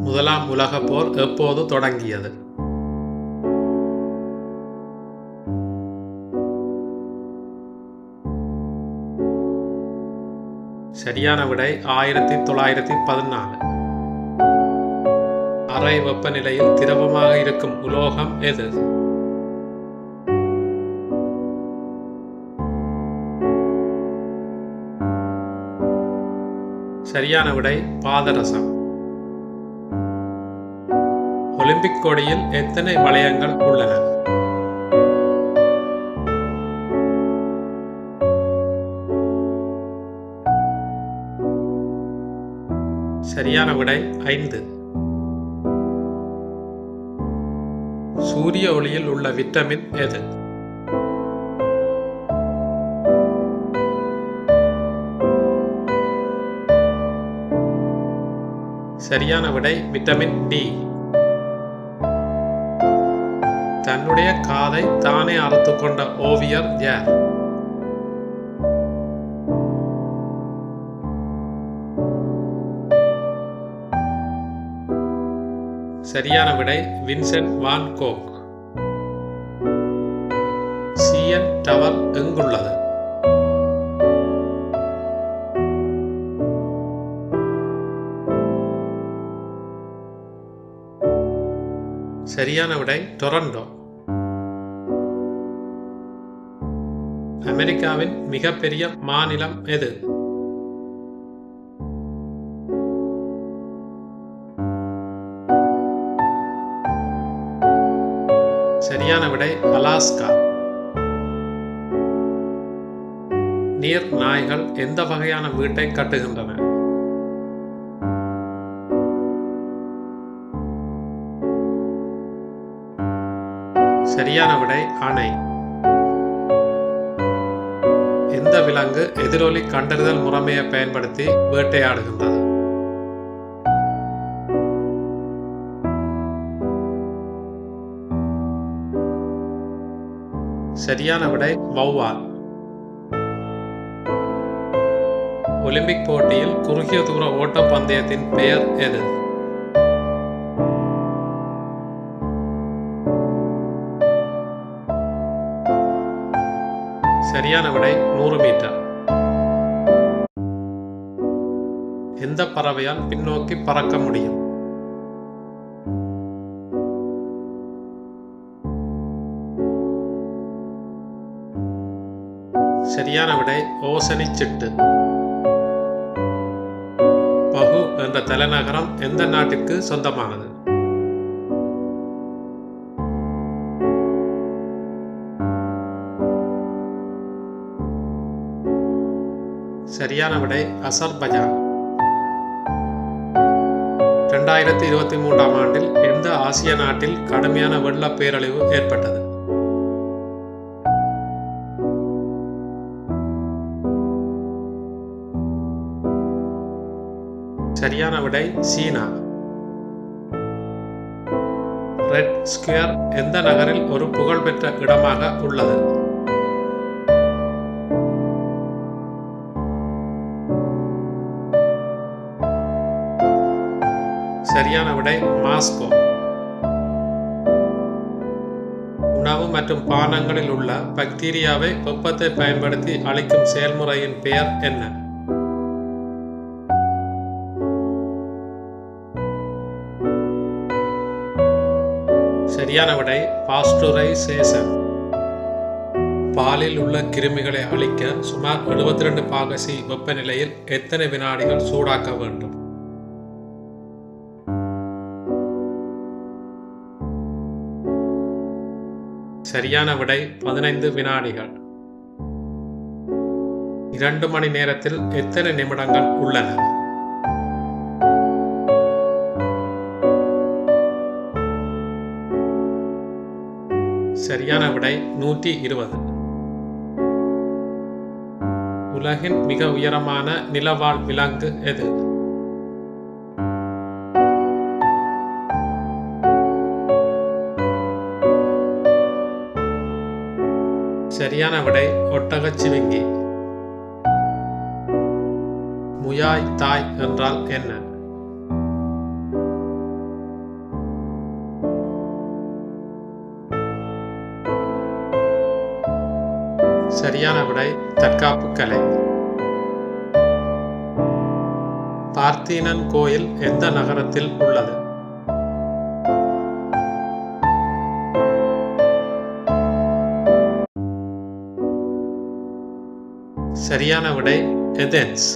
முதலாம் உலகப் போர் எப்போது தொடங்கியது? சரியான விடை ஆயிரத்தி தொள்ளாயிரத்தி பதினாலு. அறை வெப்பநிலையில் திரவமாக இருக்கும் உலோகம் எது? சரியான விடை பாதரசம். ஒலிம்பிக் கொடியில் எத்தனை வளையங்கள் உள்ளன? சரியான விடை ஐந்து. சூரிய ஒளியில் உள்ள விட்டமின் எது? சரியான விடை விட்டமின் டி. தன்னுடைய காதை தானே அறுத்து கொண்ட ஓவியர் யார்? சரியான விடை Vincent van Gogh CN Tower எங்குள்ளது? சரியான விடை டொரண்டோ. அமெரிக்காவின் மிகப்பெரிய மாநிலம் எது? சரியான விடை அலாஸ்கா. நீர் நாய்கள் எந்த வகையான வீட்டை கட்டுகின்றன? சரியான விடை ஆணை. எந்த விலங்கு எதிரொலி கண்டறிதல் முறைமையை பயன்படுத்தி வேட்டையாடுகின்றது? சரியான விடை வௌவால். ஒலிம்பிக் போட்டியில் குறுகிய தூர ஓட்ட பந்தயத்தின் பெயர் எது? சரியான விடை நூறு மீட்டர். எந்த பறவையால் பின்னோக்கி பறக்க முடியும்? சரியான விடை ஓசனி சிட்டு. பகு என்ற தலைநகரம் எந்த நாட்டிற்கு சொந்தமானது? சரியான விடை அசர்பஜான் ரெண்டாயிரத்தி இருபத்தி மூன்றாம் ஆண்டில் எந்த ஆசிய நாட்டில் கடுமையான வெள்ள பேரழிவு ஏற்பட்டது? சரியான விடை சீனா. ரெட் ஸ்கொயர் எந்த நகரில் ஒரு புகழ்பெற்ற இடமாக உள்ளது? சரியான விடை மாஸ்கோ. உணவு மற்றும் பானங்களில் உள்ள பாக்டீரியாவை வெப்பத்தை பயன்படுத்தி அழிக்கும் செயல்முறையின் பெயர் என்ன? சரியான விடை பாஸ்டுரைசேஷன் பாலில் உள்ள கிருமிகளை அழிக்க சுமார் 72 ரெண்டு பாகசி வெப்பநிலையில் எத்தனை வினாடிகள் சூடாக்க வேண்டும்? சரியான விடை பதினைந்து வினாடிகள். இரண்டு மணி நேரத்தில் எத்தனை நிமிடங்கள் உள்ளன? சரியான விடை நூற்றி இருபது. உலகின் மிக உயரமான நிலவாழ் விலங்கு எது? சரியான விடை ஒட்டகச் சிவிங்கி. முயாய் தாய் என்றால் என்ன? சரியான விடை தற்காப்பு கலை. பார்த்தீனன் கோயில் எந்த நகரத்தில் உள்ளது? சரியான விடை எதென்ஸ்